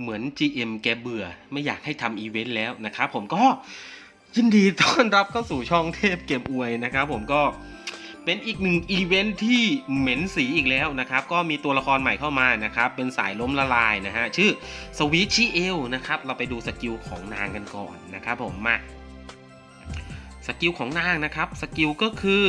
เหมือน GM แกเบื่อ ไม่อยากให้ทำอีเวนต์แล้วนะครับผมก็ยินดีต้อนรับเข้าสู่ช่องเทพเกมอวยนะครับผมก็เป็นอีกหนึ่งอีเวนต์ที่เหม็นสีอีกแล้วนะครับ ก็มีตัวละครใหม่เข้ามานะครับ เป็นสายล้มละลายนะฮะ ชื่อสวิชชิเอลนะครับ เราไปดูสกิลของนางกันก่อนนะครับผมมาสกิลของนางนะครับ สกิลก็คือ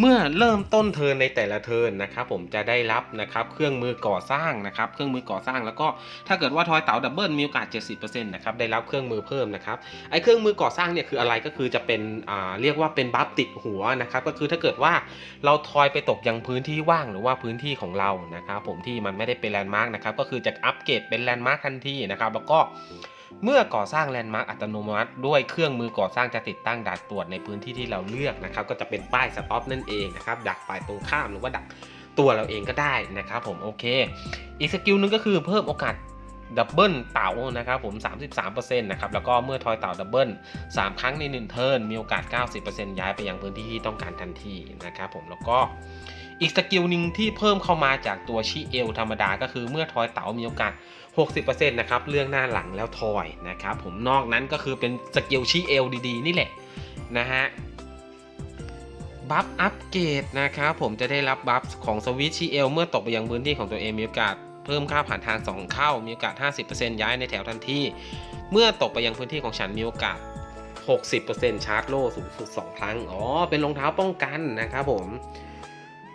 เมื่อเริ่มต้นเทินในแต่ละเทินนะครับผมจะได้รับนะครับเครื่องมือก่อสร้างนะครับเครื่องมือก่อสร้างแล้วก็ถ้าเกิดว่าทอยเต๋าดับเบิลมีโอกาส 70%นะครับได้รับเครื่องมือเพิ่มนะครับไอ้เครื่องมือก่อสร้างเนี่ยคืออะไรก็คือจะเป็นอ่าเรียกว่าเป็นบัฟติดหัวนะครับก็คือถ้าเกิดว่าเราทอยไปตกยังพื้นที่ว่างหรือว่าพื้นที่ของเรานะครับผมที่มันไม่ได้เป็นแลนด์มาร์กนะครับก็คือจะอัปเกรดเป็นแลนด์มาร์กทันทีนะครับแล้วก็ เมื่อก่อสร้างแลนด์มาร์กอัตโนมัติ ด้วยเครื่องมือก่อสร้างจะติดตั้งด่านตรวจในพื้นที่ที่เราเลือกนะครับ ก็จะเป็นป้ายสต็อปนั่นเองนะครับ ดักฝ่ายตรงข้ามหรือว่าดักตัวเราเองก็ได้นะครับผมโอเค อีกสกิลหนึงก็คือเพิ่มโอกาสดับเบิลเต่านะครับผม 33%นะครับ แล้วก็เมื่อทอยเต่าดับเบิล3 ครั้งใน 1 เทิร์น มีโอกาส 90%ย้ายไปยังพื้นที่ที่ต้องการทันทีนะครับผม แล้วก็อีกสกิลหนึ่งที่เพิ่มเข้ามาจากตัวชีเอลธรรมดาก็คือเมื่อทอยเต๋ามีโอกาส 60%นะครับเรื่องหน้าหลังแล้วทอยนะครับผมนอกนั้นก็คือเป็นสกิลชีเอลดีๆ นี่แหละนะฮะบัฟอัปเกรดนะครับผมจะได้รับบัฟของสวิตชีเอลเมื่อตกไปยังพื้นที่ของตัวเองมีโอกาสเพิ่มค่าผ่านทาง 2 เข้า มีโอกาส 50%ย้ายในแถวทันที เมื่อตกไปยังพื้นที่ของฉันมีโอกาส 60%ชาร์จโล่สูงสุด 2 ครั้ง อ๋อ เป็นรองเท้าป้องกันนะครับผม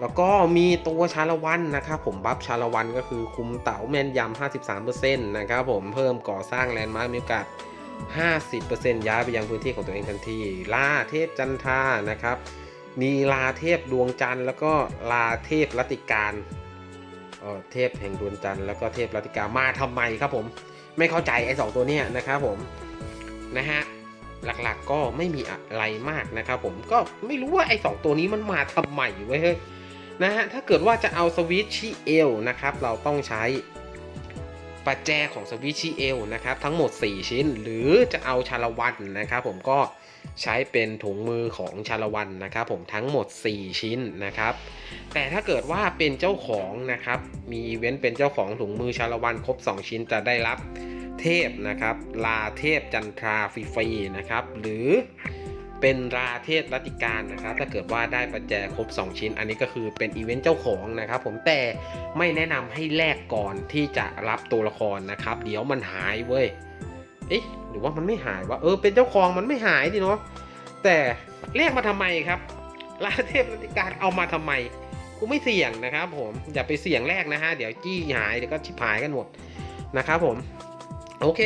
แล้วก็มีตัวชาละวันนะครับผมบัฟชาละวันก็คือคุมเต๋าแมนยำ 53%นะครับผมเพิ่มก่อสร้างแลนด์มาร์กมีโอกาส 50%ย้ายไปยังพื้นที่ของตัวเองทันที ลาเทพจันทานะครับ มีลาเทพดวงจันทร์ แล้วก็ลาเทพรัติการเออเทพแห่งดวงจันทร์แล้วก็เทพรัติการมาทำไมครับผม ไม่เข้าใจไอ้สองตัวเนี้ยนะครับผมนะฮะหลักๆก็ไม่มีอะไรมากนะครับผมก็ไม่รู้ว่าไอ้สองตัวนี้มันมาทำไมเว้ย นะฮะถ้าเกิดว่าจะเอาสวิตชีเอลนะครับเราต้องใช้ปัจแจของสวิตชีเอลนะครับทั้งหมด 4 ชิ้น หรือจะเอาชาละวันนะครับผมก็ใช้เป็นถุงมือของชาละวันนะครับผมทั้งหมด 4 ชิ้นนะครับ แต่ถ้าเกิดว่าเป็นเจ้าของนะครับมีอีเวนต์เป็นเจ้าของถุงมือชาละวันครบ 2 ชิ้นจะได้รับเทพนะครับลาเทพจันทราฟรีๆนะครับหรือ เป็นราเทศรัติการนะครับ ถ้าเกิดว่าได้ปัจแจครบ 2 ชิ้น อันนี้ก็คือเป็นอีเวนต์เจ้าของนะครับผมแต่ไม่แนะนำให้แลกก่อนที่จะรับตัวละครนะครับ เดี๋ยวมันหายเว้ยเอ๊ะหรือว่ามันไม่หายวะเออเป็นเจ้าของมันไม่หายดิเนาะแต่แลกมาทำไมครับราเทพรัติการเอามาทำไมกูไม่เสี่ยงนะครับ ผมอย่าไปเสี่ยงแรกนะฮะเดี๋ยวจี้หายเดี๋ยวก็ชิบหายกันหมดนะครับผม โอเค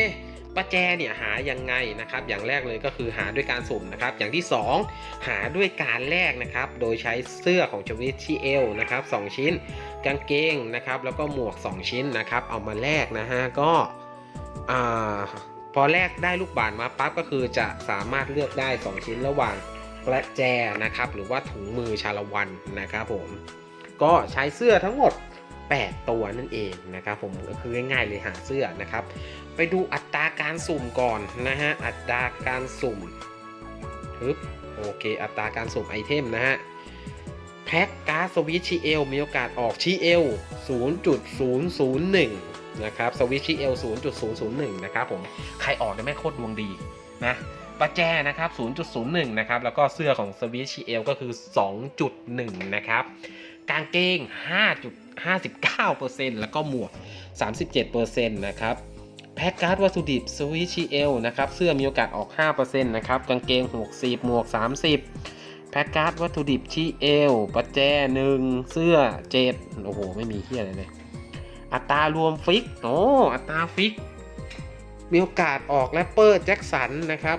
ประแจเนี่ยหายังไงนะครับ อย่างแรกเลยก็คือหาด้วยการสุ่มนะครับ อย่างที่ 2 หาด้วยการแลกนะครับ โดยใช้เสื้อของชวิตชีเอลนะครับ2ชิ้น กางเกงนะครับ แล้วก็หมวก 2 ชิ้นนะครับ เอามาแลกนะฮะก็พอแลกได้ลูกบาศมาปั๊บก็คือจะสามารถเลือกได้ 2 ชิ้นระหว่างประแจนะครับ หรือว่าถุงมือชาละวันนะครับผมก็ใช้เสื้อทั้งหมด8 ตัวนั่นเองนะครับผมก็คือง่ายๆเลยหาเสื้อนะครับ ไปดูอัตราการสุ่มก่อนนะฮะ อัตราการสุ่มฮึบโอเค อัตราการสุ่มไอเทมนะฮะ แพ็กการ์ดสวิตชีเอลมีโอกาสออกชีเอล0.001 นะครับ สวิตชีเอล0.001 นะครับผม ใครออกได้ไม่โคตรดวงดีนะประแจนะครับ 0.01 นะครับ แล้วก็เสื้อของสวิตชีเอลก็คือ 2.1 นะครับกางเกง 5.59%แล้วก็หมวก 37%นะครับ แพ็กการ์ดวัตถุดิบสวิชีเอลนะครับ เสื้อมีโอกาสออก 5%นะครับ กางเกง 60 หมวก 30 แพ็กการ์ดวัตถุดิบชีเอลปัจแจ1เสื้อ7โอ้โห ไม่มีเฮียอะไรเลย อัตรารวมฟิก โอ้ อัตราฟิก มีโอกาสออกแรปเปอร์แจ็คสันนะครับ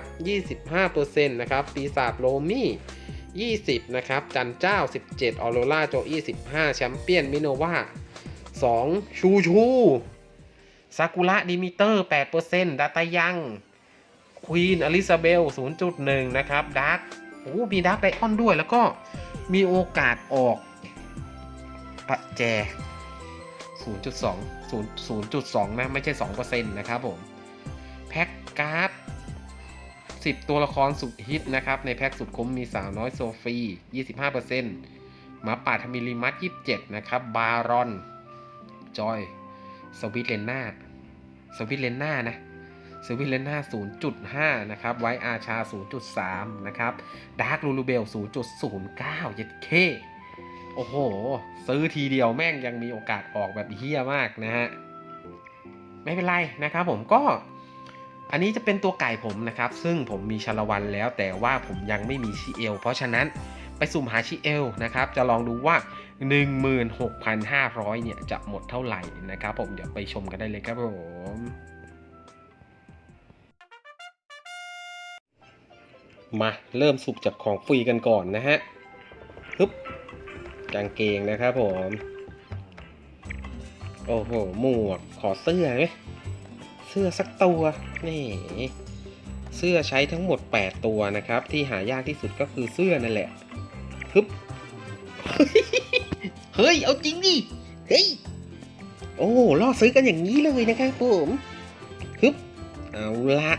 25%นะครับ ปีศาจโรมี่ 20 นะครับ จันเจ้า 17 ออโรราโจอี้ 15 แชมเปี้ยนมิโนวา2 ชูชู ซากุระดิมิเตอร์ 8%ดาตายังควีนอลิซาเบล 0.1 นะครับดาร์กโอ้มีดาร์กไดออนด้วย แล้วก็มีโอกาสออกประแจ 0.2 0 0.2 นะ ไม่ใช่ 2%นะครับผม แพ็กการ์ด 10 ตัวละครสุดฮิตนะครับ ในแพ็กสุดคุ้มมีสาวน้อยโซฟี 25%หมาป่าทมิลิมัต27 นะครับ บารอน จอย สวิตเลนนา สวิตเลนนานะสวิตเลนนา0.5 นะครับ ไวอาชา 0.3 นะครับ ดาร์กลูลูเบล 0.09 เย็ดเค โอ้โห ซื้อทีเดียวแม่งยังมีโอกาสออกแบบเฮี้ยมากนะฮะ ไม่เป็นไรนะครับผมก็ อันนี้จะเป็นตัวไก่ผมนะครับ ซึ่งผมมีชาละวันแล้วแต่ว่าผมยังไม่มีชีเอล เพราะฉะนั้น ไปสุ่มหาชีเอลนะครับ จะลองดูว่า 16,500 เนี่ย จะหมดเท่าไหร่นะครับผมเดี๋ยวไปชมกันได้เลยครับผมมาเริ่มสุกจากของฟรีกันก่อนนะฮะฮึบกางเกงนะครับผม โอ้โห หมวก ขอเสื้อไหมเสื้อสักตัว นี่ เสื้อใช้ทั้งหมด 8 ตัวนะครับ ที่หายากที่สุดก็คือเสื้อนั่นแหละ ฮึบเฮ้ย เอาจริงดิ เฮ้ย โอ้ล่อซื้อกันอย่างนี้เลยนะครับผมฮึบ เอาละ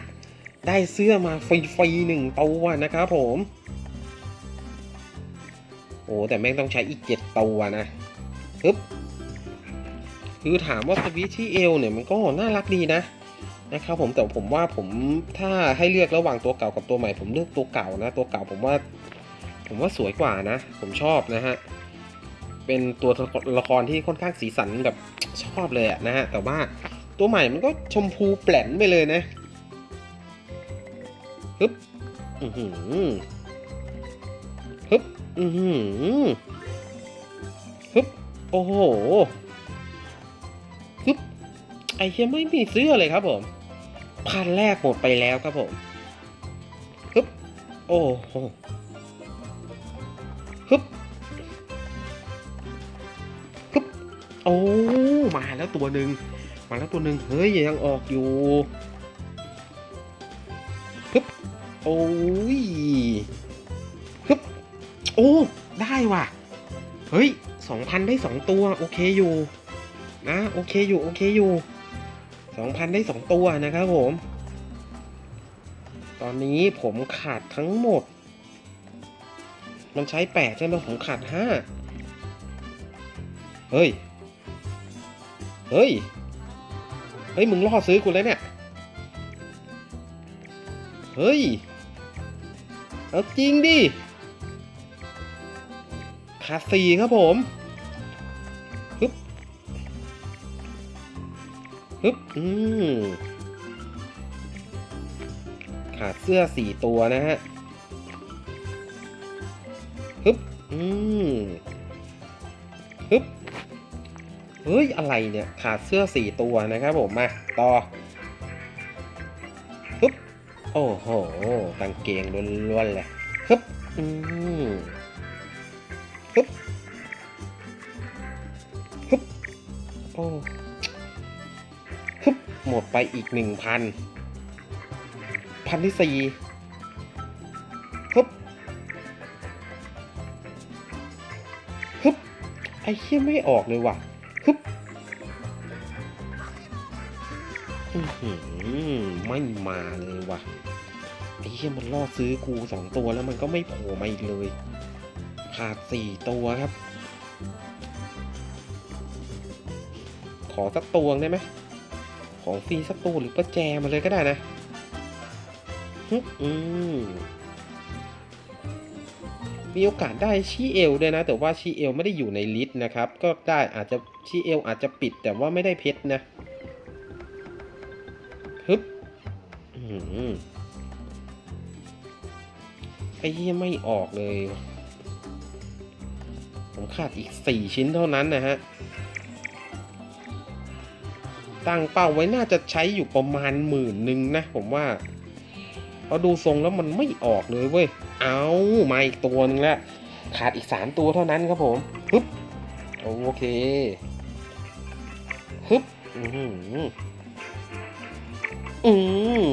ได้เสื้อมาฟรีๆหนึ่งตัวนะครับผม โอ้แต่แม่งต้องใช้อีกเจ็ดตัวนะฮึบ คือถามว่าสวิตชี่เอลเนี่ยมันก็น่ารักดีนะนะครับผมแต่ผมว่าผมถ้าให้เลือกระหว่างตัวเก่ากับตัวใหม่ผมเลือกตัวเก่านะ ตัวเก่าผมว่า ผมว่าสวยกว่านะ ผมชอบนะฮะ เป็นตัวละครที่ค่อนข้างสีสันแบบชอบเลยนะฮะ แต่ว่าตัวใหม่มันก็ชมพูแปลนไปเลยนะฮึบอือหือฮึบอือหือฮึบโอ้โหฮึบไอเฮียไม่มีเสื้อเลยครับผม พันแรกหมดไปแล้วครับผมฮึบโอ้โห ฮึบฮึบโอ้มาแล้วตัวหนึ่งมาแล้วตัวหนึ่งเฮ้ยยังออกอยู่ฮึบโอ้ยฮึบโอ้ได้ว่ะ เฮ้ยสองพันได้สองตัว โอเคอยู่ นะโอเคอยู่โอเคอยู่สองพันได้สองตัวนะครับผม ตอนนี้ผมขาดทั้งหมด มันใช้แปดใช่ไหมผมขาดห้าเฮ้ย เฮ้ย เฮ้ย มึงล่อซื้อกูแล้วเนี่ย เฮ้ย เอาจริงดิ ขาดสี่ครับผมฮึบฮึบ อืมขาดเสื้อสี่ตัวนะฮะ อืมฮึบเฮ้ย อะไรเนี่ย ขาดเสื้อสี่ตัวนะครับผม มา ต่อฮึบโอ้โหกางเกงล้วนๆเลยฮึบอืมฮึบฮึบโอ้ฮึบหมดไปอีกหนึ่งพันพันที่สี่ ไอ้เหี้ยไม่ออกเลยว่ะฮึบอื้อหือไม่มาเลยว่ะ ไอ้เหี้ยมันล่อซื้อกูสองตัวแล้วมันก็ไม่โผล่มาอีกเลยขาดสี่ตัวครับ ขอสักตัวได้ไหมของฟรีสักตัวหรือประแจมาเลยก็ได้นะฮึอืม มีโอกาสได้ชีเอลด้วยนะ แต่ว่าชีเอลไม่ได้อยู่ในลิสต์นะครับ ก็ได้อาจจะชีเอลอาจจะปิดแต่ว่าไม่ได้เพชรนะฮึบไอ้ยี่ไม่ออกเลย ผมขาดอีกสี่ชิ้นเท่านั้นนะฮะ ตั้งเป้าไว้น่าจะใช้อยู่ประมาณหมื่นหนึ่งนะ ผมว่า พอดูทรงแล้วมันไม่ออกเลยเว้ย เอามาอีกตัวหนึ่งแล้วขาดอีกสามตัวเท่านั้นครับผมฮึบโอเคฮึบอือหืออืม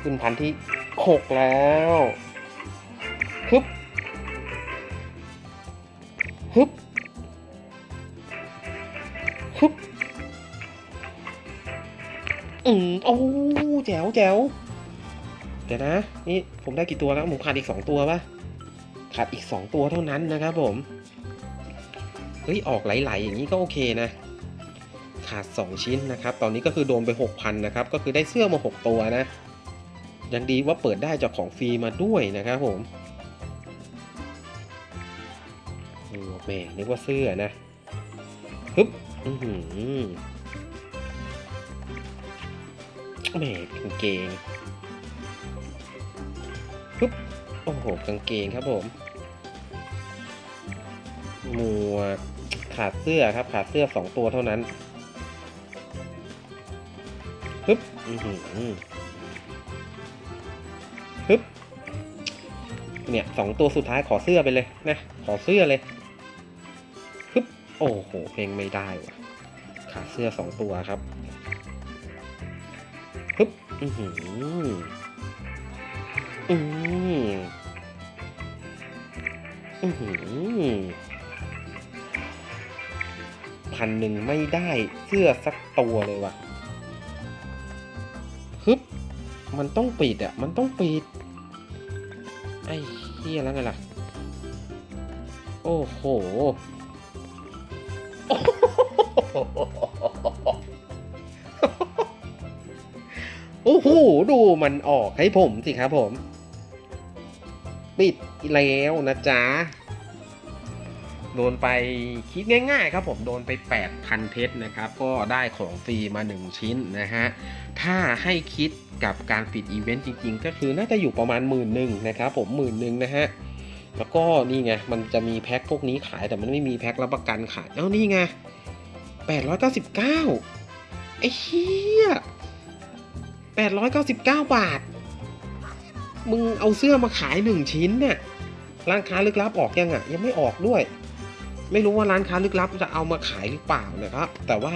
ขึ้นพันที่หกแล้วฮึบฮึบฮึบอืมโอ้แจ๋วแจ๋ว เดี๋ยวนะ นี่ผมได้กี่ตัวแล้วผมขาดอีกสองตัวปะขาดอีกสองตัวเท่านั้นนะครับผม เฮ้ย ออกไหลๆอย่างนี้ก็โอเคนะ ขาด 2 ชิ้นนะครับ ตอนนี้ก็คือโดนไป 6,000นะครับ ก็คือได้เสื้อมา 6 ตัวนะ ยังดีว่าเปิดได้จากของฟรีมาด้วยนะครับผมโอ้แม่นึกว่าเสื้อนะฮึบอือหือแม่กางเกง ฮึบโอ้โหกางเกงครับผมหมวกขาดเสื้อครับ ขาดเสื้อสองตัวเท่านั้นฮึบอือหือฮึบเนี่ยสองตัวสุดท้ายขอเสื้อไปเลยนะ ขอเสื้อเลยฮึบโอ้โห เพลงไม่ได้ว่ะ ขาดเสื้อสองตัวครับฮึบอือหือ อืมอือหือพันหนึ่งไม่ได้เสื้อสักตัวเลยว่ะฮึบมันต้องปิดอะ มันต้องปิด ไอ้เฮียแล้วไงล่ะ โอ้โหโอ้โห ดูมันออกให้ผมสิครับผม ปิดแล้วนะจ๊ะ โดนไปคิดง่ายๆครับผมโดนไป 8,000 เพชรนะครับ ก็ได้ของฟรีมา 1 ชิ้นนะฮะ ถ้าให้คิดกับการปิดอีเวนต์จริงๆ ก็คือน่าจะอยู่ประมาณหมื่นหนึ่งนะครับผมหมื่นหนึ่งนะฮะ แล้วก็นี่ไง มันจะมีแพ็คพวกนี้ขายแต่มันไม่มีแพ็ครับประกันขายเอ้านี่ไง 899ไอ้เหี้ย899 บาท มึงเอาเสื้อมาขายหนึ่งชิ้นเนี่ยร้านค้าลึกลับออกยังอะ ยังไม่ออกด้วย ไม่รู้ว่าร้านค้าลึกลับจะเอามาขายหรือเปล่านะครับ แต่ว่า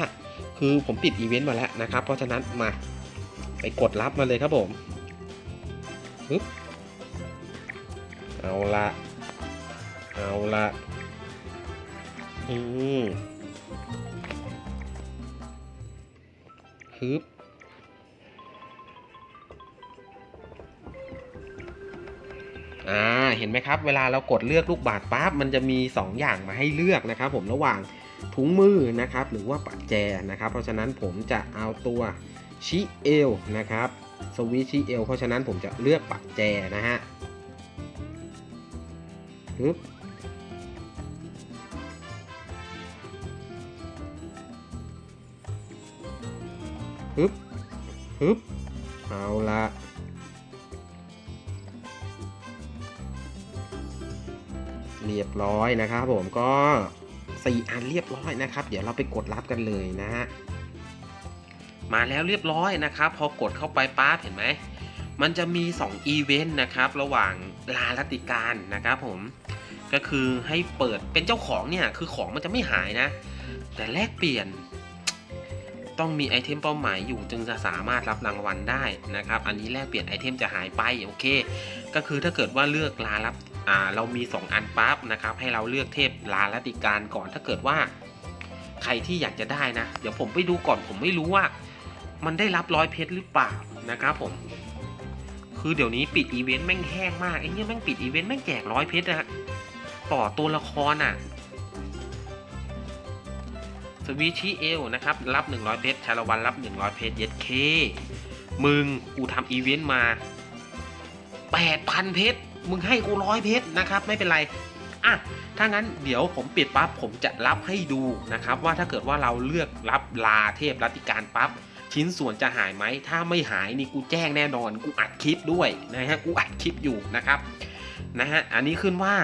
คือผมปิดอีเวนต์มาแล้วนะครับ เพราะฉะนั้นมาไปกดรับมาเลยครับผมปึ๊บเอาละเอาละอืมฮึบ อ่าเห็นไหมครับ เวลาเรากดเลือกลูกบาศปั๊บมันจะมี 2 อย่างมาให้เลือกนะครับ ผมระหว่างถุงมือนะครับ หรือว่าปัจแจนะครับ เพราะฉะนั้นผมจะเอาตัวชิเอลนะครับสวิชิเอลเพราะฉะนั้นผมจะเลือกปัจแจนะฮะฮึบฮึบฮึบเอาละ เรียบร้อยนะครับผมก็สี่อันเรียบร้อยนะครับ เดี๋ยวเราไปกดรับกันเลยนะฮะมาแล้วเรียบร้อยนะครับ พอกดเข้าไปปั๊บเห็นไหมมันจะมี 2 อีเวนต์นะครับ ระหว่างลาลติการนะครับผมก็คือให้เปิดเป็นเจ้าของเนี่ย คือของมันจะไม่หายนะ แต่แลกเปลี่ยน ต้องมีไอเทมเป้าหมายอยู่จึงจะสามารถรับรางวัลได้นะครับ อันนี้แลกเปลี่ยนไอเทมจะหายไปโอเค ก็คือถ้าเกิดว่าเลือกลารับ เรามี 2 อันปั๊บนะครับ ให้เราเลือกเทพลาลติการก่อนถ้าเกิดว่า ใครที่อยากจะได้นะ เดี๋ยวผมไปดูก่อนผมไม่รู้ว่า มันได้รับร้อยเพชรหรือเปล่านะครับผม คือเดี๋ยวนี้ปิดอีเวนต์แม่งแห้งมากไอ้เนี่ยแม่งปิดอีเวนต์แม่งแจกร้อยเพชรนะฮะต่อตัวละครอะสวีชีเอลนะครับรับ 100 เพชรชาละวันรับ 100 เพชรเย็ดเค มึงกูทำอีเวนต์มา 8,000 เพชร มึงให้กูร้อยเพชรนะครับไม่เป็นไรอะถ้างั้นเดี๋ยวผมปิดปั๊บผมจะรับให้ดูนะครับ ว่าถ้าเกิดว่าเราเลือกรับลาเทพรัติการปั๊บชิ้นส่วนจะหายไหม ถ้าไม่หายนี่กูแจ้งแน่นอน กูอัดคลิปด้วยนะฮะกูอัดคลิปอยู่นะครับนะฮะอันนี้ขึ้นว่า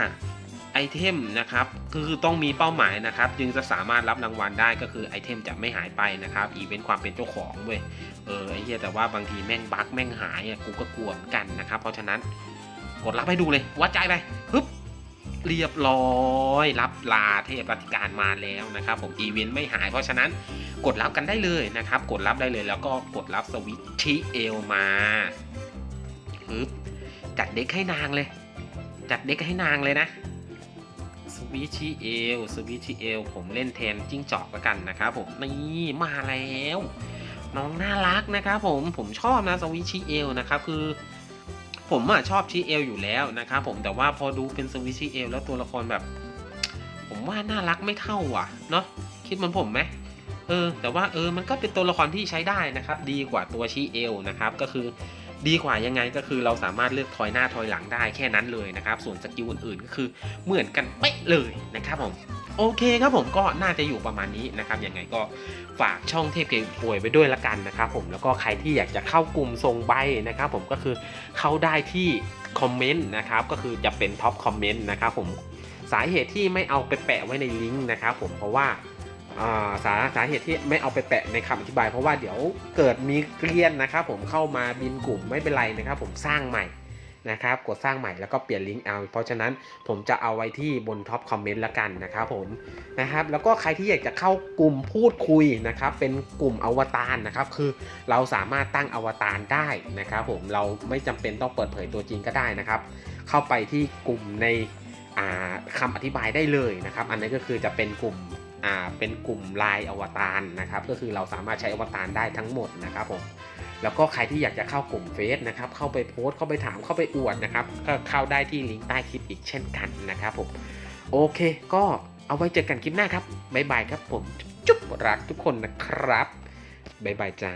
ไอเทมนะครับคือต้องมีเป้าหมายนะครับ จึงจะสามารถรับรางวัลได้ก็คือไอเทมจะไม่หายไปนะครับอีเวนต์ความเป็นเจ้าของเว้ยเออไอเหี้ยแต่ว่าบางทีแม่งบั๊กแม่งหายอะกูก็กลัวเหมือนกันนะครับ เพราะฉะนั้น กดรับให้ดูเลย วัดใจไปฮึบเรียบร้อย รับลาเทพรัติการมาแล้วนะครับผมอีเวนต์ไม่หายเพราะฉะนั้นกดรับกันได้เลยนะครับ กดรับได้เลยแล้วก็กดรับสวิตชีเอลมาฮึบจัดเด็กให้นางเลย จัดเด็กให้นางเลยนะสวิตชีเอลสวิตชีเอลผมเล่นแทนจิ้งจอกล้วกันนะครับผมนี่มาแล้ว น้องน่ารักนะครับผมผมชอบนะสวิชีเอลนะครับคือ ผมอะชอบชีเอลอยู่แล้วนะครับผมแต่ว่าพอดูเป็นสวิชีเอลแล้วตัวละครแบบ ผมว่าน่ารักไม่เท่าอะเนาะคิดเหมือนผมไหมเออแต่ว่าเออมันก็เป็นตัวละครที่ใช้ได้นะครับ ดีกว่าตัวชีเอลนะครับก็คือ ดีกว่ายังไงก็คือเราสามารถเลือกถอยหน้าถอยหลังได้แค่นั้นเลยนะครับ ส่วนสกิลอื่นๆ ก็คือเหมือนกันเป๊ะเลยนะครับผมโอเคครับผมก็น่าจะอยู่ประมาณนี้นะครับยังไงก็ฝากช่องเทพเกมป่วยไปด้วยละกันนะครับผมแล้วก็ใครที่อยากจะเข้ากลุ่มทรงใบนะครับผมก็คือเข้าได้ที่คอมเมนต์นะครับก็คือจะเป็นท็อปคอมเมนต์นะครับผมสาเหตุที่ไม่เอาไปแปะไว้ในลิงก์นะครับผมเพราะว่าอ่า สาสาเหตุที่ไม่เอาไปแปะในคำอธิบาย เพราะว่าเดี๋ยวเกิดมีเกลียนนะครับผมเข้ามาบินกลุ่มไม่เป็นไรนะครับผมสร้างใหม่นะครับกดสร้างใหม่แล้วก็เปลี่ยนลิงก์เอา เพราะฉะนั้นผมจะเอาไว้ที่บนท็อปคอมเมนต์ละกันนะครับผมนะครับแล้วก็ใครที่อยากจะเข้ากลุ่มพูดคุยนะครับเป็นกลุ่มอวตารนะครับคือเราสามารถตั้งอวตารได้นะครับผมเราไม่จำเป็นต้องเปิดเผยตัวจริงก็ได้นะครับ เข้าไปที่กลุ่มในอ่าคำอธิบายได้เลยนะครับ อันนี้ก็คือจะเป็นกลุ่ม เป็นกลุ่มลายอวตารนะครับ ก็คือเราสามารถใช้อวตารได้ทั้งหมดนะครับผมแล้วก็ใครที่อยากจะเข้ากลุ่มเฟซนะครับ เข้าไปโพสต์เข้าไปถามเข้าไปอวดนะครับ ก็เข้าได้ที่ลิงก์ใต้คลิปอีกเช่นกันนะครับผม โอเค ก็เอาไว้เจอกันคลิปหน้าครับบ๊ายบายครับผม จุ๊บรักทุกคนนะครับบ๊ายบายจ้า